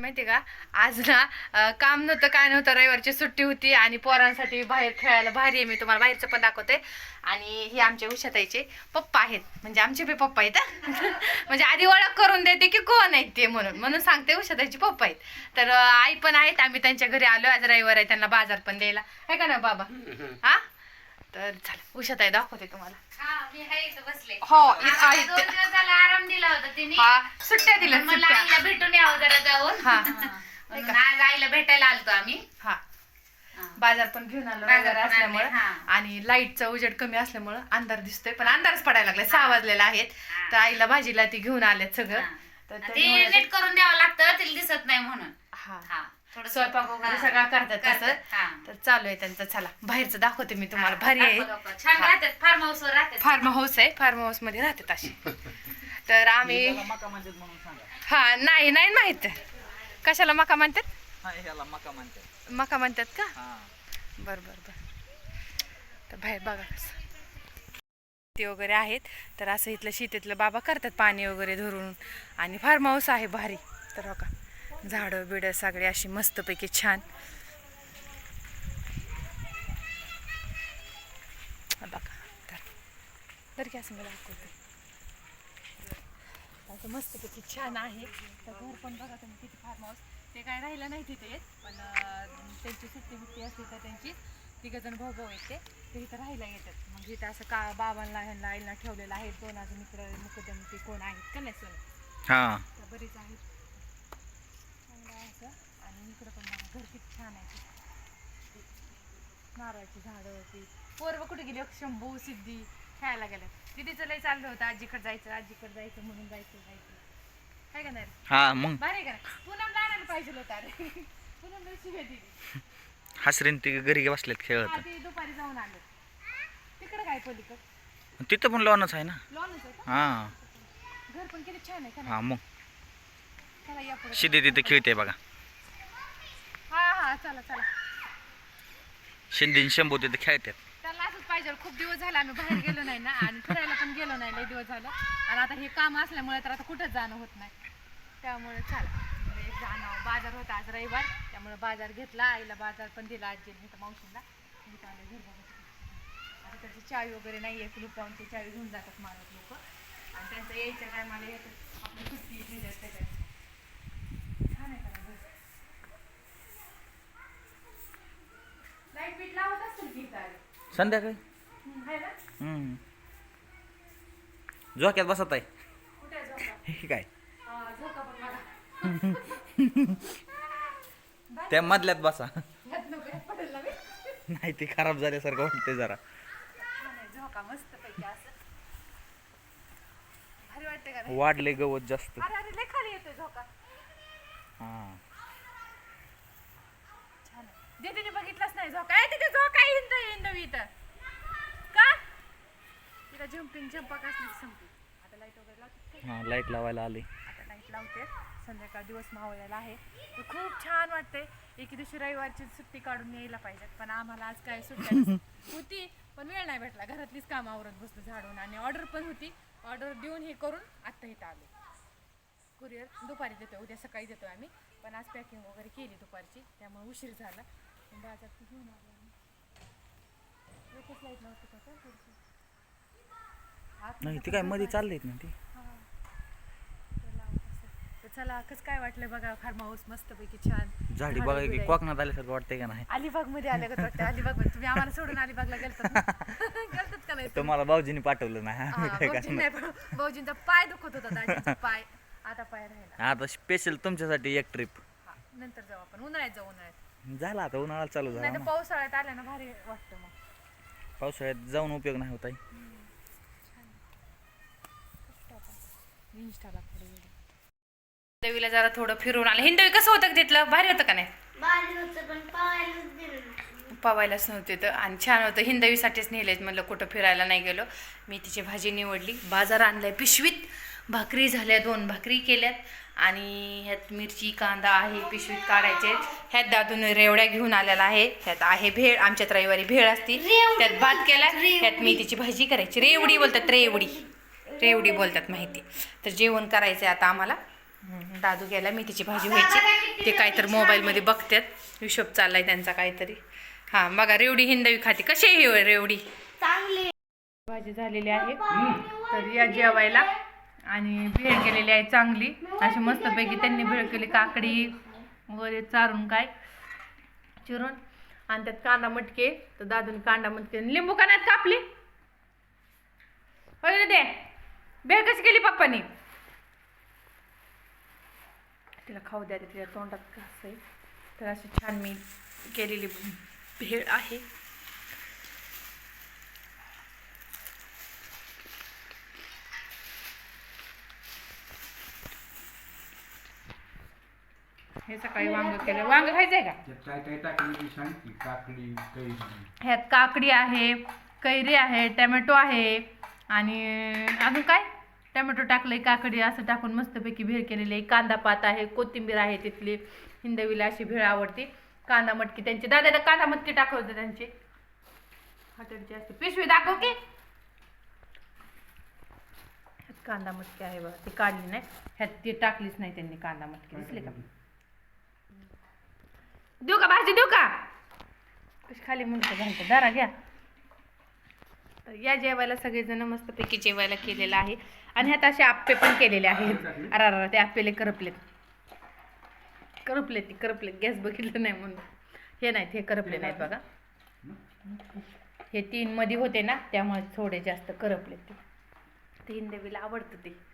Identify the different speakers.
Speaker 1: माहिती का? आज ना काम नव्हतं काय नव्हतं रविवारची सुट्टी होती आणि पोरांसाठी बाहेर खेळायला भारी आहे मी तुम्हाला बाहेरचं पण दाखवते. आणि हे आमचे उषाताईचे पप्पा आहेत. म्हणजे आमचे बी पप्पा आहेत. म्हणजे आधी ओळख करून देते की कोण आहेत ते म्हणून. म्हणून सांगते उषाताईचे पप्पा आहेत. तर आई पण आहेत. आम्ही त्यांच्या घरी आलो. आज रविवार आहे त्यांना बाजार पण द्यायला. आहे का ना बाबा? हा? तर चला उषाताई दाखवते तुम्हाला.
Speaker 2: हा, इथं.
Speaker 1: हो, आहे ते.
Speaker 2: आराम दिला होता तिने.
Speaker 1: हा सुट्ट्या दिल्या
Speaker 2: म्हणलं
Speaker 1: सुट्ट्या.
Speaker 2: आईला भेटून यावं जरा जाऊन.
Speaker 1: हा.
Speaker 2: म्हणून आज आईला भेटायला आलतो आम्ही.
Speaker 1: हा. बाजार पण घेऊन आलो
Speaker 2: बाजार
Speaker 1: वगैरे
Speaker 2: पण आणले,
Speaker 1: असल्यामुळे.
Speaker 2: हा.
Speaker 1: आणि लाईटचा उजेड कमी असल्यामुळे अंधार दिसतोय पण अंधारच पडायला लागलाय सहा वाजलेला आहेत. तर आईला भाजीला ती घेऊन आल्यात सगळं.
Speaker 2: हा.
Speaker 1: तर
Speaker 2: ते
Speaker 1: त्यामुळे-
Speaker 2: नीट करून द्यावं लागतं तिला दिसत नाही म्हणून.
Speaker 1: हा.
Speaker 2: हा. थोडं
Speaker 1: स्वयंपाक वगैरे
Speaker 2: हा.
Speaker 1: सगळं करतात तसं.
Speaker 2: करतात, हा.
Speaker 1: तर चालू आहे त्यांचं चला. बाहेरचं दाखवते मी तुम्हाला. भारी आहे.
Speaker 2: दाखव, दाखव. छान
Speaker 1: हा.
Speaker 2: राहतात फार्म हाऊस वर राहतात.
Speaker 1: फार्म हाऊस आहे फार्म हाऊसमध्ये राहतात अशी. तर आम्ही
Speaker 3: ह्याला मका म्हणतात म्हणून सांगा.
Speaker 1: हा नाही नाही माहीत. कशाला मका म्हणतात?
Speaker 3: हा ह्याला मका म्हणतात.
Speaker 1: मका म्हणतात का?
Speaker 3: हा.
Speaker 1: बर बर बर. तर बाहेर बघा कसं. ते वगैरे आहेत. तर असं इथलं शेतीतलं बाबा करतात पाणी वगैरे धरून. आणि फार्म हाऊस आहे भारी. तर हो का झाडं बिडं सगळे अशी मस्तपैकी छान. बघा की असं मला दाखवते. मस्तपैकी छान आहे. तर घर पण बघा तुम्ही किती फार्म हाऊस ते काय राहिलं नाही तिथे पण त्यांची सुट्टी बिट्टी असते तर त्यांची. तिघ जण भाऊ भाऊ आहेत ते. ते इथं राहायला येतात. मग इथं असं का बाबांना ह्यांना आईला ठेवलेलं आहे दोन अजून मित्र मुकदम ते कोण आहेत का नाही सोन बरीच आहेत. असं. आणि इकडं पण बघा घर किती छान आहे. नारळाची झाडं होती. पोरवं कुठे गेली? शंभू सिद्धी खेळायला गेल्या तिथेचं लय चाललं होतं. आजीकडे जायचं आजीकडे जायचं म्हणून जायचं जायचं. काय का नाही? रे?
Speaker 3: हा मग.
Speaker 1: बरं का नाही? पुनमला आणायला पाहिजे होतं अरे. पुनमला शिव्या दिली.
Speaker 3: हसरीन ते घरी बसलेत
Speaker 1: हा
Speaker 3: खेळत
Speaker 1: ते दुपारी जाऊन आले. तिकडे काय पलीकड?
Speaker 3: तिथं पण लॉनच आहे ना?
Speaker 1: लॉनच आहे का?
Speaker 3: हा.
Speaker 1: घर पण किती छान आहे का
Speaker 3: हा मग.
Speaker 1: चला या पुढे.
Speaker 3: शिदे तिथे खेळते बघा.
Speaker 1: हा हा चला चला.
Speaker 3: शिंदे शंभू तिथे खेळतात.
Speaker 1: त्याला असंच पाहिजे खूप दिवस झाले आम्ही बाहेर गेलो नाही ना आणि फिरायला पण गेलो नाही लई दिवस झालं. आणि आता हे काम असल्यामुळे तर आता कुठंच जाणं होत नाही. त्यामुळे चला. म्हणजे एक जाणं बाजार होता आज रविवार त्यामुळे बाजार घेतला आईला बाजार पण दिला आजीने इथं मावशीला आलं घर बघा. किती. आता त्याची चावी वगैरे नाही आहे कुलूप लावून ते चावी घेऊन जातात माणूस लोक. आणि त्यांचं यायच्या टायमाला येतात आपली सुट्टी छान आहे का घर लाइट बीट लावत असतील की इथं आले.
Speaker 3: संध्याकाळी?
Speaker 1: हम्म,
Speaker 3: झोक्यात बसत आहे. हे काय? त्या मधल्यात बसा. नाही ते खराब झाल्यासारखं वाटते जरा.
Speaker 1: झोका मस्त पैकी असं भारी वाटते का नाही
Speaker 3: वाढले गवत जास्त.
Speaker 1: अरे अरे लय खाली येतोय झोका
Speaker 3: हा.
Speaker 1: छान आहे दीदीने बघितलंच नाही झोका. ए झोका. हिंद इथं का? तिला जम्पिंग जम्पक असली संपली आता लाइट वगैरे लावते.
Speaker 3: हा लाइट लावायला आली.
Speaker 1: आता लाइट लावते. संध्याकाळ दिवस मावळलेला आहे. तर खूप छान वाटते एके दिवशी रविवारची सुट्टी काढून यायला पाहिजे पण आम्हाला आज काय सुट्टी होती पण वेळ नाही भेटला. घरातलीच काम आवरत बसलो झाडून. आणि ऑर्डर पण होती. ऑर्डर देऊन हे करून आत्ता इथं आलो. कुरिअर दुपारी देतोय. उद्या सकाळी देतोय आम्ही. पण आज पॅकिंग वगैरे केली दुपारची. त्यामुळे उशीर झाला. पण बाजारात घेऊन आलो एकच लाइट नव्हती का काय थोडीशी? आतमध्ये
Speaker 3: नाही ते काय मध्ये
Speaker 1: आहे.
Speaker 3: चाललेत ना ते.
Speaker 1: तर चला कसं काय वाटलं बघा फार्म हाऊस मस्तपैकी छान.
Speaker 3: झाडी बघा की कोकणात आल्यासारखं वाटतंय का नाही?
Speaker 1: अलिबागमध्ये आले का वाटतं अलिबागमध्ये तुम्ही आम्हाला सोडून अलिबागला गेलतात ना? गेलतात का नाही
Speaker 3: तुम्हाला भाऊजीने पाठवलं नाही
Speaker 1: हा,
Speaker 3: आम्ही काय
Speaker 1: भाऊजी
Speaker 3: करणार
Speaker 1: नाही पण भाऊजींचा पाय दुखत होता दाजींचा पाय. आता पाय राहिला.
Speaker 3: आता स्पेशल तुमच्यासाठी एक ट्रिप
Speaker 1: हा, नंतर जाऊ आपण. उन्हाळ्यात जाऊ उन्हाळ्यात.
Speaker 3: झाला आता उन्हाळा चालू झाला
Speaker 1: नाही तर
Speaker 3: ना.
Speaker 1: पावसाळ्यात आल्या ना भारी वाटतं मग.
Speaker 3: पावसाळ्यात जाऊन उपयोग नाही होत आहे.
Speaker 1: देवीला जरा थोडं फिरून आलं. हिंदवी कसं होतं का तिथलं? भारी होतं का नाही?
Speaker 2: बाहेर होतं पण पाहायलाच दिलं नाही.
Speaker 1: पवायलाच नव्हते तर आणि छान होतं. हिंदवीसाठीच नेलेत म्हणलं कुठं फिरायला नाही गेलो. मी तिची भाजी निवडली. बाजार आणलाय पिशवीत. भाकरी झाल्या दोन भाकरी केल्यात. आणि ह्यात मिरची कांदा आहे पिशवीत काढायचे. ह्यात दादून रेवड्या घेऊन आलेला आहे. ह्यात आहे भेळ आमच्यात रविवारी भेळ असती. त्यात भात केला. ह्यात मी तिची भाजी करायची. रेवडी बोलतात रेवडी. रेवडी बोलतात माहिती. तर जेवण करायचं आहे आता आम्हाला. दादू गेला मेथीची भाजी व्हायची. ते काहीतरी मोबाईलमध्ये बघतात हिशोब चाललाय त्यांचा काहीतरी. हा बघा रेवडी हिंदवी खाते. कशी आहे ही रेवडी?
Speaker 2: चांगली
Speaker 1: भाजी झालेली आहे. तर या जेवायला. आणि भेळ केलेली आहे चांगली. अशी मस्तपैकी त्यांनी भेळ केली काकडी वगैरे चारून काय चिरून. आणि त्यात कांदा मटके तर दादून कांदा मटके आणि लिंबू का नाहीत कापली? होय दे भेळ कशी केली पप्पानी? तिला खाऊ द्या तिच्या तोंडात कसं आहे. तर अशी छान मी केलेली भेळ आहे. हे सकाळी वांग केलं. वांग खायचंय का?
Speaker 4: त्यात काय काय टाकली ती सांग की? काकडी कैरी.
Speaker 1: ह्यात काकडी आहे कैरी आहे टॅमॅटो आहे आणि अजून काय? टॅमॅटो टाकलंय काकडी असं टाकून मस्तपैकी भेळ केलेली आहे. कांदा पात आहे कोथिंबीर आहे तिथली. हिंदवीला अशी भेळ आवडते. कांदा मटकी त्यांची. दादा कांदा मटकी टाकवते त्यांची. हॉटेलची असते पिशवी दाखव की. ह्यात कांदा मटकी आहे बघा ती काढली नाही. ह्यात ती टाकलीच नाही त्यांनी कांदा मटकी. दिसली का? देऊ का भाजी देऊ का? कशी खाली म्हणतो घालतो दारा घ्या. तर या जेवायला सगळेजण मस्तपैकी जेवायला केलेलं आहे. आणि ह्यात असे आप्पे पण केलेले आहेत. अरा अरा ते आप्पेले करपलेत. करपलेत ते करपले गॅस बघितलं नाही म्हणून. हे नाहीत हे करपले नाहीत बघा. हे तीन मध्ये होते ना त्यामुळे थोडे जास्त करपलेत ते. तीन देवीला आवडतं ते.